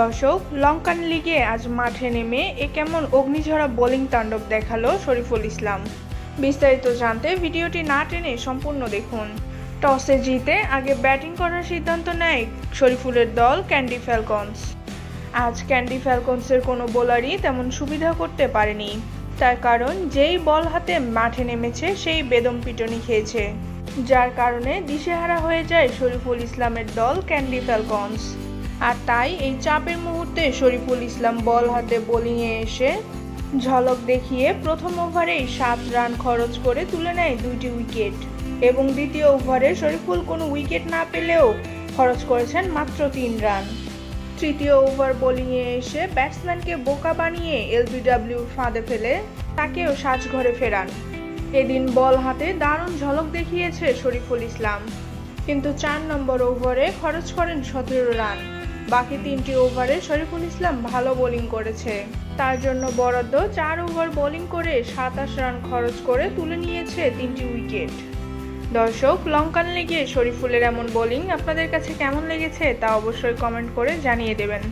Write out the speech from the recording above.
দর্শক, লঙ্কান লিগে আজ মাঠে নেমে এ কেমন অগ্নিঝরা বোলিং তাণ্ডব দেখাল শরীফুল ইসলাম। বিস্তারিত জানতে ভিডিওটি না টেনে সম্পূর্ণ দেখুন। টসে জিতে আগে ব্যাটিং করার সিদ্ধান্ত নেয় শরীফুলের দল ক্যান্ডি ফ্যালকনস। আজ ক্যান্ডি ফ্যালকনসের কোনো বোলারই তেমন সুবিধা করতে পারেনি। তার কারণ, যেই বল হাতে মাঠে নেমেছে, সেই বেদম পিটনি খেয়েছে। যার কারণে দিশেহারা হয়ে যায় শরীফুল ইসলামের দল ক্যান্ডি ফ্যালকনস। আর তাই এই চাপের মুহূর্তে শরীফুল ইসলাম বল হাতে বোলিংয়ে এসে ঝলক দেখিয়ে প্রথম ওভারেই সাত রান খরচ করে তুলে নেয় দুইটি উইকেট এবং দ্বিতীয় ওভারে শরীফুল কোনো উইকেট না পেলেও খরচ করেছেন মাত্র তিন রান তৃতীয় ওভার বোলিংয়ে এসে ব্যাটসম্যানকে বোকা বানিয়ে এলবিডব্লিউর ফাঁদে ফেলে তাকেও সাজঘরে ফেরান। এদিন বল হাতে দারুণ ঝলক দেখিয়েছে শরীফুল ইসলাম। কিন্তু চার নম্বর ওভারে খরচ করেন সতেরো রান বাকি তিনটি ওভারে শরীফুল ইসলাম ভালো বোলিং করেছে। তার জন্য বরাদ্দ চার ওভার বোলিং করে সাতাশ রান খরচ করে তুলে নিয়েছে তিনটি উইকেট। দর্শক, লঙ্কান লিগে শরীফুলের এমন বোলিং আপনাদের কাছে কেমন লেগেছে তা অবশ্যই কমেন্ট করে জানিয়ে দেবেন।